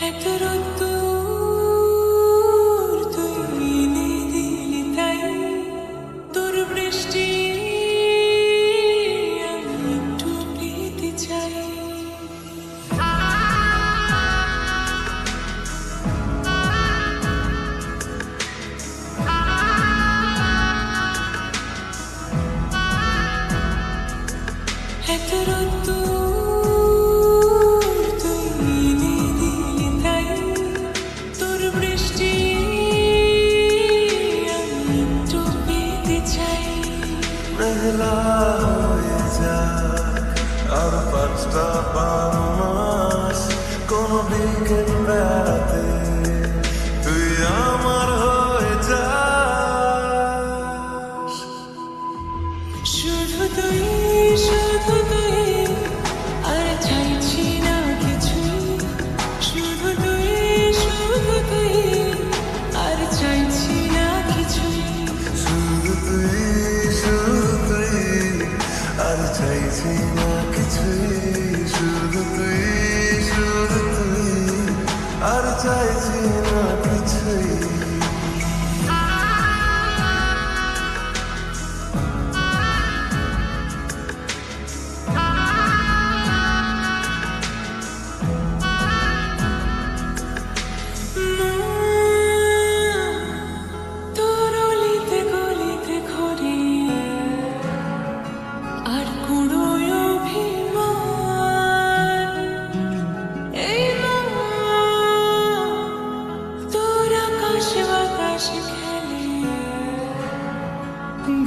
해 들었던 গেলি বেড়াতে তুই আমার হয়ে যাস। শুধু তুই শুধু তুই আর চাইছি না কিছু শুধু তুই শুধু তুই আর চাইছি না কিছু শুধু তুই শুধু তুই আর চাইছি না কিছু শুধু তুই i sides.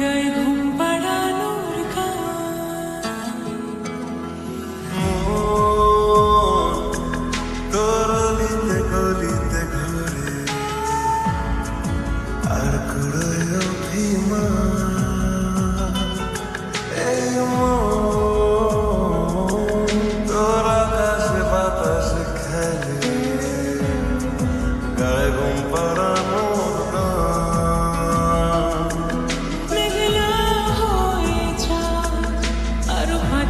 Помогай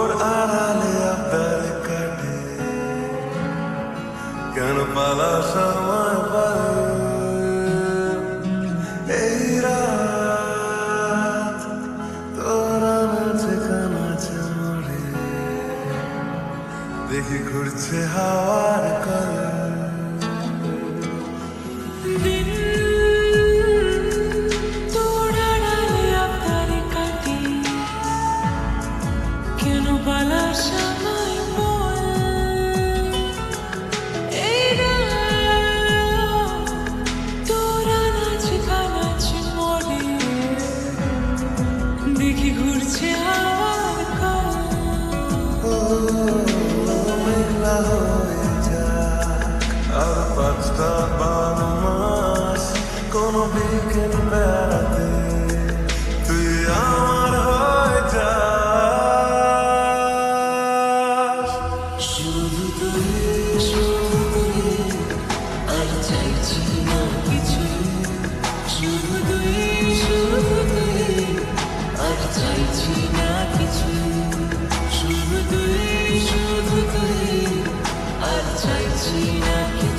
আলোর আড়ালে আপনার কাটে কেন পালা সময় এই দেখি ঘুরছে হাওয়া বুকের বেড়াতে তুই আমার হয়ে যাস শুধু তুই শুধু তুই আর চাইছি না কিছু শুধু তুই শুধু তুই আর চাইছি না কিছু শুধু তুই শুধু তুই আর চাইছি না কিছু